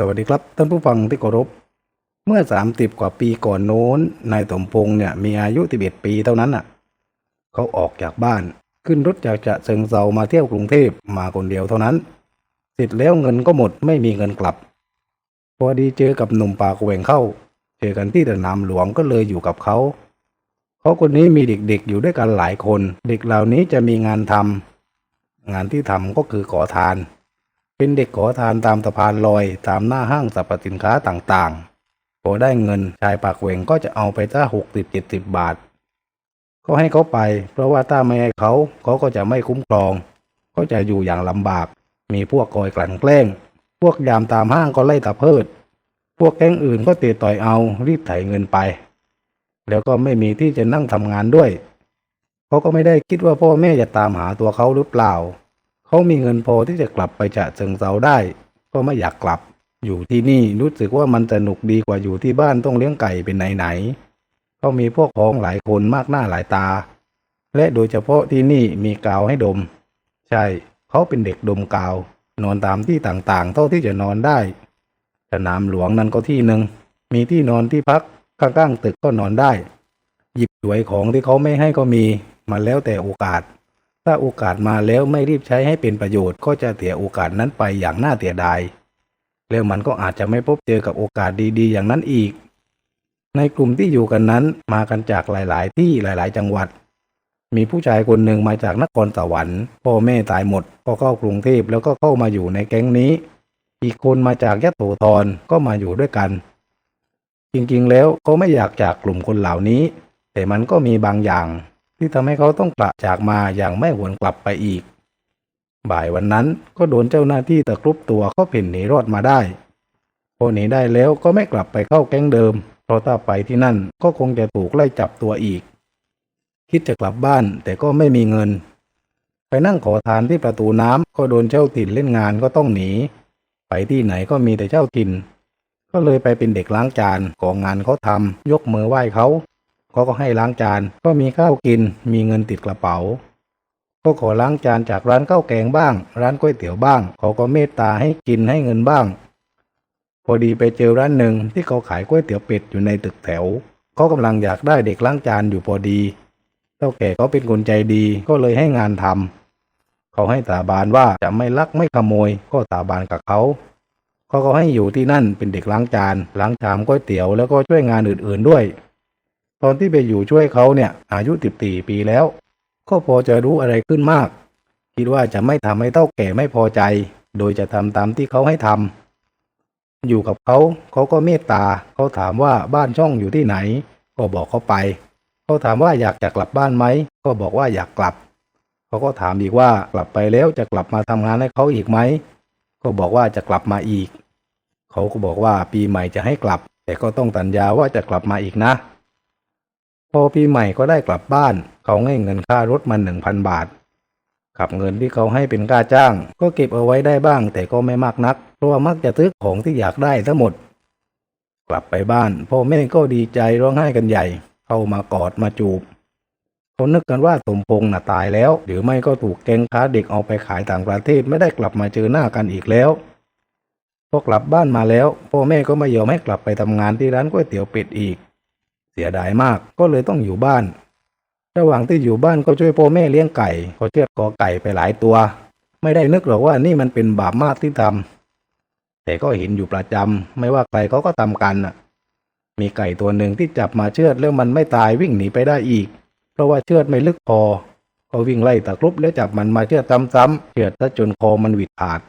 สวัสดีครับท่านผู้ฟังที่เคารพ เมื่อสามสิบกว่าปีก่อนโน้นนายสมพงษ์เนี่ยมีอายุ11ปีเท่านั้นน่ะ เขาออกจากบ้าน ขึ้นรถจากจะเชิงเซามาเที่ยวกรุงเทพมาคนเดียวเท่านั้น เสร็จแล้วเงินก็หมดไม่มีเงินกลับ พอดีเจอกับหนุ่มปากแหว่งเข้า เจอกันที่สนามหลวงก็เลยอยู่กับเขาเขาคนนี้มีเด็กๆอยู่ด้วยกันหลายคน เด็กเหล่านี้จะมีงานทำงานที่ทำก็คือขอทาน เป็นเด็กขอทานตามสะพานลอยตามหน้าห้างสรรพสินค้าต่างๆ พอได้เงินชายปากเหวงก็จะเอาไปจ้าหกสิบเจ็ดสิบบาท ก็ให้เขาไป เพราะว่าถ้าไม่ให้เขาเขาก็จะไม่คุ้มครอง ก็จะอยู่อย่างลำบาก มีพวกคอยกลั่นแกล้ง พวกยามตามห้างก็ไล่ตะเพิด พวกแก๊งอื่นก็เตะต่อยเอารีบไถเงินไป แล้วก็ไม่มีที่จะนั่งทำงานด้วยเขาก็ไม่ได้คิดว่าพ่อแม่จะตามหาตัวเขาหรือเปล่า เขามีเงินพอที่จะกลับไปจะเชิงเซาได้ ก็ไม่อยากกลับ อยู่ที่นี่รู้สึกว่ามันสนุกดีกว่าอยู่ที่บ้านต้องเลี้ยงไก่เป็นไหนๆเขามีพวกพ้องหลายคนมากหน้าหลายตา และโดยเฉพาะที่นี่มีกาวให้ดม ใช่เขาเป็นเด็กดมกาว นอนตามที่ต่างๆ เท่าที่จะนอนได้ สนามหลวงนั้นก็ที่หนึ่งมีที่นอนที่พักข้างๆตึกก็นอนได้ หยิบฉวยของที่เขาไม่ให้ก็มี มันแล้วแต่โอกาส ถ้าโอกาสมาแล้วไม่รีบใช้ให้เป็นประโยชน์ก็จะเสียโอกาสนั้นไปอย่างน่าเสียดาย แล้วมันก็อาจจะไม่พบเจอกับโอกาสดีๆ อย่างนั้นอีก ในกลุ่มที่อยู่กันนั้นมากันจากหลายๆ ที่หลายๆ จังหวัด มีผู้ชายคนหนึ่งมาจากนครสวรรค์พ่อแม่ตายหมดก็เข้ากรุงเทพแล้วก็เข้ามาอยู่ในแก๊งนี้ อีกคนมาจากยะโสธรก็มาอยู่ด้วยกัน จริงๆแล้วเขาไม่อยากจากกลุ่มคนเหล่านี้ แต่มันก็มีบางอย่าง ที่ทำให้เขาต้องกลับจากมาอย่างไม่หวนกลับไปอีก บ่ายวันนั้นก็โดนเจ้าหน้าที่ตะครุบตัวเขาเพ่นหนีรอดมาได้พอหนีได้แล้วก็ไม่กลับไปเข้าแก๊งเดิม เพราะถ้าไปที่นั่นก็คงจะถูกไล่จับตัวอีก คิดจะกลับบ้านแต่ก็ไม่มีเงิน ไปนั่งขอทานที่ประตูน้ำก็โดนเจ้าถิ่นเล่นงานก็ต้องหนี ไปที่ไหนก็มีแต่เจ้าถิ่น ก็เลยไปเป็นเด็กล้างจานของงานเขาทำยกมือไหว้เขา เขาก็ให้ล้างจาน ก็มีข้าวกิน มีเงินติดกระเป๋า ก็ขอล้างจานจากร้านข้าวแกงบ้าง ร้านก๋วยเตี๋ยวบ้าง เขาก็เมตตาให้กินให้เงินบ้าง พอดีไปเจอร้านหนึ่งที่เขาขายก๋วยเตี๋ยวเป็ดอยู่ในตึกแถว เขากำลังอยากได้เด็กล้างจานอยู่พอดีเจ้าแก่เขาเป็นคนใจดีก็เลยให้งานทำเขาให้สาบานว่าจะไม่ลักไม่ขโมย ก็สาบานกับเขาเขาก็ให้อยู่ที่นั่นเป็นเด็กล้างจานล้างชามก๋วยเตี๋ยวแล้วก็ช่วยงานอื่นๆด้วย ตอนที่ไปอยู่ช่วยเขาเนี่ยอายุสิบสี่ปีแล้ว ก็พอจะรู้อะไรขึ้นมาก คิดว่าจะไม่ทำให้เต้าแก่ไม่พอใจ โดยจะทำตามที่เขาให้ทำอยู่กับเขาเขาก็เมตตาเขาถามว่าบ้านช่องอยู่ที่ไหน ก็บอกเขาไป เขาถามว่าอยากจะกลับบ้านไหมก็บอกว่าอยากกลับเขาก็ถามอีกว่ากลับไปแล้วจะกลับมาทำงานให้เขาอีกไหมก็บอกว่าจะกลับมาอีก เขาก็บอกว่าปีใหม่จะให้กลับ แต่ก็ต้องสัญญาว่าจะกลับมาอีกนะ พอปีใหม่ก็ได้กลับบ้าน เขาให้เงินค่ารถมาหนึ่งพันบาทกับเงินที่เขาให้เป็นค่าจ้าง ก็เก็บเอาไว้ได้บ้าง แต่ก็ไม่มากนัก เพราะว่ามักจะซื้อของที่อยากได้ทั้งหมด กลับไปบ้านพ่อแม่ก็ดีใจร้องไห้กันใหญ่ เข้ามากอดมาจูบเขานึกกันว่าสมพงษ์น่ะตายแล้ว หรือไม่ก็ถูกแก๊งค้าเด็กเอาไปขายต่างประเทศไม่ได้กลับมาเจอหน้ากันอีกแล้วพอกลับบ้านมาแล้วพ่อแม่ก็ไม่ยอมให้กลับไปทำงานที่ร้านก๋วยเตี๋ยวเป็ดอีก สียดายมากก็เลยต้องอยู่บ้าน ระหว่างที่อยู่บ้านก็ช่วยพ่อแม่เลี้ยงไก่ก็เชือดกอไก่ไปหลายตัว ไม่ได้นึกหรอกว่านี่มันเป็นบาปมากที่ทำแต่ก็เห็นอยู่ประจำไม่ว่าใครเขาก็ทำกันน่ะ มีไก่ตัวหนึ่งที่จับมาเชือดแล้วมันไม่ตายวิ่งหนีไปได้อีก เพราะว่าเชือดไม่ลึกพอ ก็วิ่งไล่ตะครุบแล้วจับมันมาเชือดซ้ำๆเชือดซะจนคอมันวิดขาด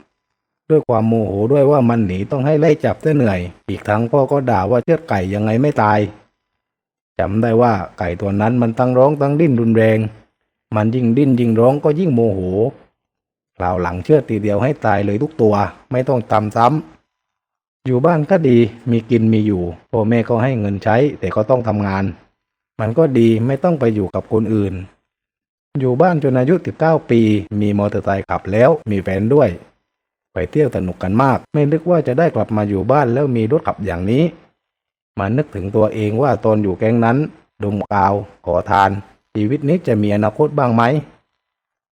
ด้วยความโมโหด้วยว่ามันหนีต้องให้ไล่จับซะเหนื่อย อีกทั้งพ่อก็ด่าว่าเชือดไก่ยังไงไม่ตาย จำได้ว่าไก่ตัวนั้นมันทั้งร้องทั้งดิ้นรุนแรง มันยิ่งดิ้นยิ่งร้องก็ยิ่งโมโหคราวหลังเชื่อดทีเดียวให้ตายเลยทุกตัว ไม่ต้องตำซ้ำอยู่บ้านก็ดีมีกินมีอยู่พ่อแม่ก็ให้เงินใช้แต่ก็ต้องทำงาน มันก็ดีไม่ต้องไปอยู่กับคนอื่น อยู่บ้านจนอายุ 19 ปี มีมอเตอร์ไซค์ขับแล้วมีแฟนด้วย ไปเที่ยวสนุกกันมาก ไม่นึกว่าจะได้กลับมาอยู่บ้านแล้วมีรถขับอย่างนี้ มานึกถึงตัวเองว่าตอนอยู่แก๊งนั้น ดมกาวขอทาน ชีวิตนี้จะมีอนาคตบ้างไหม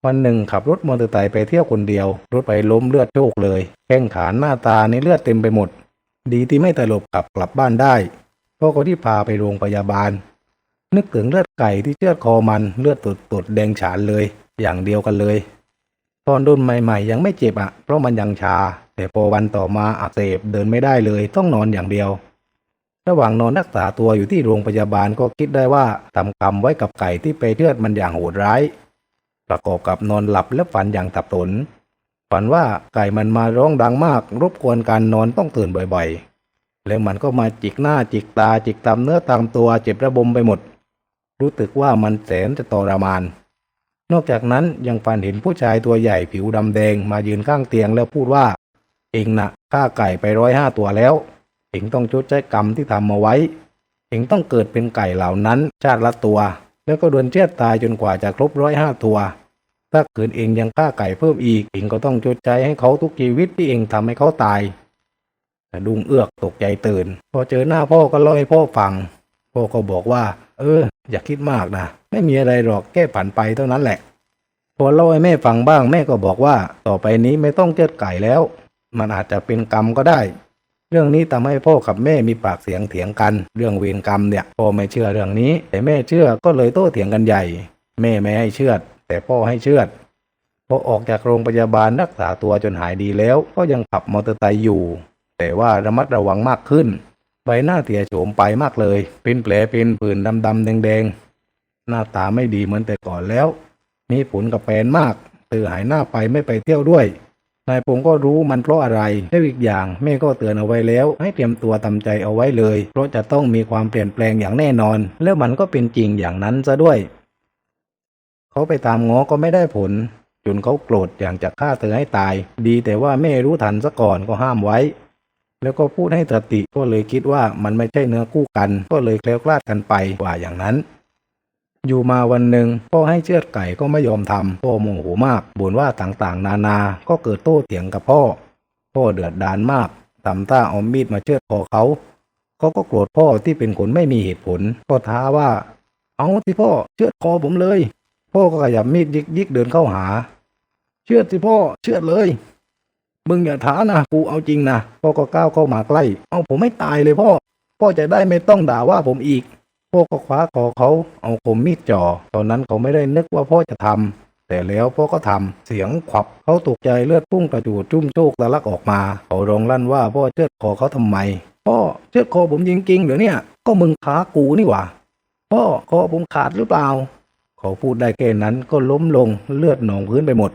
วันหนึ่งขับรถมอเตอร์ไซค์ไปเที่ยวคนเดียว รถไปล้มเลือดโชกเลย แข้งขาหน้าตาในเลือดเต็มไปหมด ดีที่ไม่ตลบกลับกลับบ้านได้พ่อก็ที่พาไปโรงพยาบาล นึกถึงเลือดไก่ที่เชือดคอมันเลือดตดตดแดงฉานเลย อย่างเดียวกันเลยตอนโดนใหม่ๆ ยังไม่เจ็บอะ เพราะมันยังชา แต่พอวันต่อมาอักเสบเดินไม่ได้เลยต้องนอนอย่างเดียว ระหว่างนอนรักษาตัวอยู่ที่โรงพยาบาลก็คิดได้ว่าทำกรรมไว้กับไก่ที่ไปเชือดมันอย่างโหดร้าย ประกอบกับนอนหลับและฝันอย่างสับสนฝันว่าไก่มันมาร้องดังมาก รบกวนการนอนต้องตื่นบ่อยๆ แล้วมันก็มาจิกหน้าจิกตาจิกตามเนื้อตามตัวเจ็บระบมไปหมด รู้สึกว่ามันแสนจะทรมาน นอกจากนั้นยังฝันเห็นผู้ชายตัวใหญ่ผิวดำแดงมายืนข้างเตียงแล้วพูดว่า เองน่ะฆ่าไก่ไปร้อยห้าตัวแล้ว เองต้องชดใช้กรรมที่ทำมาไว้ เองต้องเกิดเป็นไก่เหล่านั้น ชาติละตัว แล้วก็โดนเชือดตายจนกว่าจะครบร้อยห้าตัว ถ้าเกิดเองยังฆ่าไก่เพิ่มอีก เองก็ต้องชดใช้ให้เขาทุกชีวิตที่เองทำให้เขาตายแต่ดุงเอือกตกใจตื่น พอเจอหน้าพ่อก็เล่าให้พ่อฟัง พ่อก็บอกว่า เออ อย่าคิดมากนะ ไม่มีอะไรหรอกแก้ผันไปเท่านั้นแหละ พอเล่าให้แม่ฟังบ้างแม่ก็บอกว่า ต่อไปนี้ไม่ต้องเชือดไก่แล้ว มันอาจจะเป็นกรรมก็ได้ เรื่องนี้ทำให้พ่อกับแม่มีปากเสียงเถียงกัน เรื่องเวรกรรมเนี่ยพ่อไม่เชื่อเรื่องนี้ แต่แม่เชื่อก็เลยโต้เถียงกันใหญ่ แม่ไม่ให้เชื่อแต่พ่อให้เชื่อพอออกจากโรงพยาบาลรักษาตัวจนหายดีแล้ว ก็ยังขับมอเตอร์ไซค์อยู่ แต่ว่าระมัดระวังมากขึ้น ใบหน้าเสียโฉมไปมากเลย เป็นแผลเป็นผื่นดำๆแดงๆ หน้าตาไม่ดีเหมือนแต่ก่อนแล้ว มีผลกับแฟนมากตือหายหน้าไปไม่ไปเที่ยวด้วย นายพงก็รู้มันเพราะอะไรและอีกอย่างแม่ก็เตือนเอาไว้แล้ว ให้เตรียมตัวทำใจเอาไว้เลย เพราะจะต้องมีความเปลี่ยนแปลงอย่างแน่นอน แล้วมันก็เป็นจริงอย่างนั้นซะด้วย เขาไปตามง้อก็ไม่ได้ผลจนเขาโกรธอย่างจะฆ่าเธอให้ตาย ดีแต่ว่าแม่รู้ทันซะก่อนก็ห้ามไว้ แล้วก็พูดให้สติก็เลยคิดว่ามันไม่ใช่เนื้อคู่กัน ก็เลยแคล้วคลาดกันไปกว่าอย่างนั้น อยู่มาวันหนึ่งพ่อให้เชือดไก่ก็ไม่ยอมทำพ่อโมโหมากบ่นว่าต่างๆ นานาก็เกิดโต้เถียงกับพ่อ พ่อเดือดดานมากทำท่าเอามีดมาเชือดคอเขาเขาก็โกรธพ่อที่เป็นคนไม่มีเหตุผล ก็ท้าว่า เอาที่พ่อเชือดคอผมเลย พ่อก็ขยับมีดยิกยิกๆเดินเข้าหา เชือดสิพ่อเชือดเลย มึงอย่าท้านะกูเอาจริงนะพ่อก็ก้าวเข้ามาใกล้ เอาผมไม่ตายเลยพ่อ พ่อจะได้ไม่ต้องด่าว่าผมอีก พ่อก็คว้าคอเขาเอาคมมีดจ่อตอนนั้นเขาไม่ได้นึกว่าพ่อจะทำแต่แล้วพ่อก็ทำเสียงขวับเขาตกใจเลือดพุ่งกระจูดจุ้มโชกตะลักออกมาเขาร้องลั่นว่าพ่อเชือดคอเขาทำไมพ่อเชือดคอผมจริงๆเหรอเนี่ย ก็มึงท้ากูนี่หว่าพ่อคอผมขาดหรือเปล่า เขาพูดได้แค่นั้นก็ล้มลงเลือดหนองพื้นไปหมด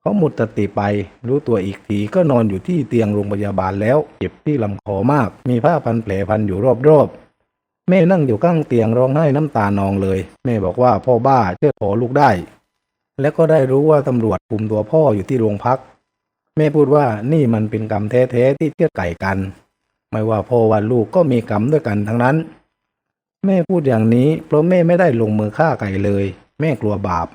เขาหมดสติไป รู้ตัวอีกทีก็นอนอยู่ที่เตียงโรงพยาบาลแล้ว เจ็บที่ลำคอมาก มีผ้าพันแผลพันอยู่รอบๆ แม่นั่งอยู่ข้างเตียงร้องไห้น้ำตานองเลย แม่บอกว่าพ่อบ้าเชื่อขอลูกได้ แล้วก็ได้รู้ว่าตำรวจคุมตัวพ่ออยู่ที่โรงพัก แม่พูดว่านี่มันเป็นกรรมแท้ๆที่เชื่อไก่กัน ไม่ว่าพ่อว่าลูกก็มีกรรมด้วยกันทั้งนั้น แม่พูดอย่างนี้เพราะแม่ไม่ได้ลงมือฆ่าไก่เลย แม่กลัวบาป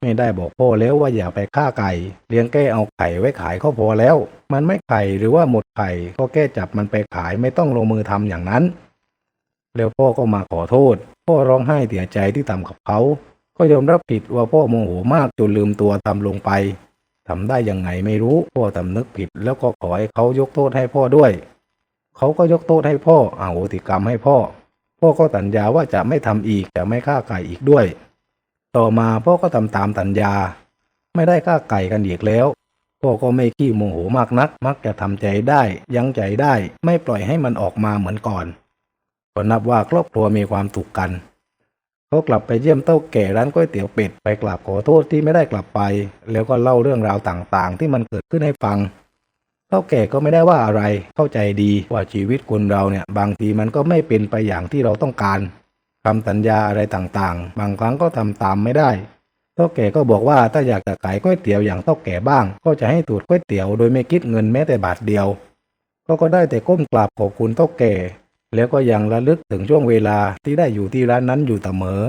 แม่ได้บอกพ่อแล้วว่าอย่าไปฆ่าไก่ เลี้ยงแก้เอาไข่ไว้ขายก็พอแล้ว มันไม่ไข่หรือว่าหมดไข่ก็แก้จับมันไปขายไม่ต้องลงมือทำอย่างนั้น แล้วพ่อก็มาขอโทษ พ่อร้องไห้เสียใจที่ทำกับเขา ก็ยอมรับผิดว่าพ่อโมโหมากจนลืมตัวทำลงไปทำได้ยังไงไม่รู้พ่อสำนึกผิด แล้วก็ขอให้เขายกโทษให้พ่อด้วย เขาก็ยกโทษให้พ่ออาโหติกรรมให้พ่อ พ่อก็สัญญาว่าจะไม่ทำอีกจะไม่ฆ่าไก่อีกด้วย ต่อมาพ่อก็ทำตามสัญญา ไม่ได้ฆ่าไก่กันอีกแล้วพ่อก็ไม่ขี้โมโหมากนัก มักจะทำใจได้ ยั้งใจได้ ไม่ปล่อยให้มันออกมาเหมือนก่อน ก็นับว่าครอบครัวมีความสุขกันเขากลับไปเยี่ยมเต้าแก่ร้านก๋วยเตี๋ยวเป็ดไปกราบขอโทษที่ไม่ได้กลับไป แล้วก็เล่าเรื่องราวต่างๆ ที่มันเกิดขึ้นให้ฟังเท่าแก่ก็ไม่ได้ว่าอะไรเข้าใจดีว่าชีวิตคนเราเนี่ยบางทีมันก็ไม่เป็นไปอย่างที่เราต้องการคำสัญญาอะไรต่างๆ บางครั้งก็ทำตามไม่ได้เท่าแก่ก็บอกว่าถ้าอยากจะขายก๋วยเตี๋ยวอย่างเท่าแก่บ้าง ก็จะให้ตูดก๋วยเตี๋ยวโดยไม่คิดเงินแม้แต่บาทเดียว ก็ก็ได้แต่ก้มกราบขอบคุณเท่าแก่ แล้วก็ยังระลึกถึงช่วงเวลาที่ได้อยู่ที่ร้านนั้นอยู่เสมอ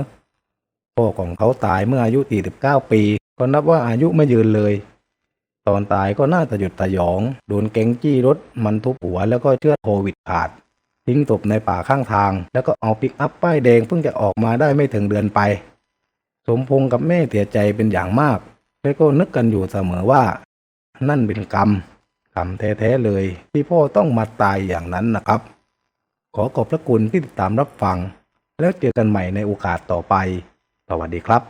พ่อของเขาตายเมื่ออายุ 49 ปี ก็นับว่าอายุไม่ยืนเลย ตอนตายก็น่าจะหยุดตะยอง โดนแกงจี้รถ มันทุบหัวแล้วก็เชือดโควิดขาด ทิ้งศพในป่าข้างทาง แล้วก็เอาปิกอัพป้ายแดงเพิ่งจะออกมาได้ไม่ถึงเดือนไป สมพงษ์กับแม่เสียใจเป็นอย่างมากแล้วก็นึกกันอยู่เสมอว่า นั่นเป็นกรรมกรรมแท้ๆเลย ที่พ่อต้องมาตายอย่างนั้นนะครับ ขอขอบพระคุณที่ติดตามรับฟัง แล้วเจอกันใหม่ในโอกาสต่อไป สวัสดีครับ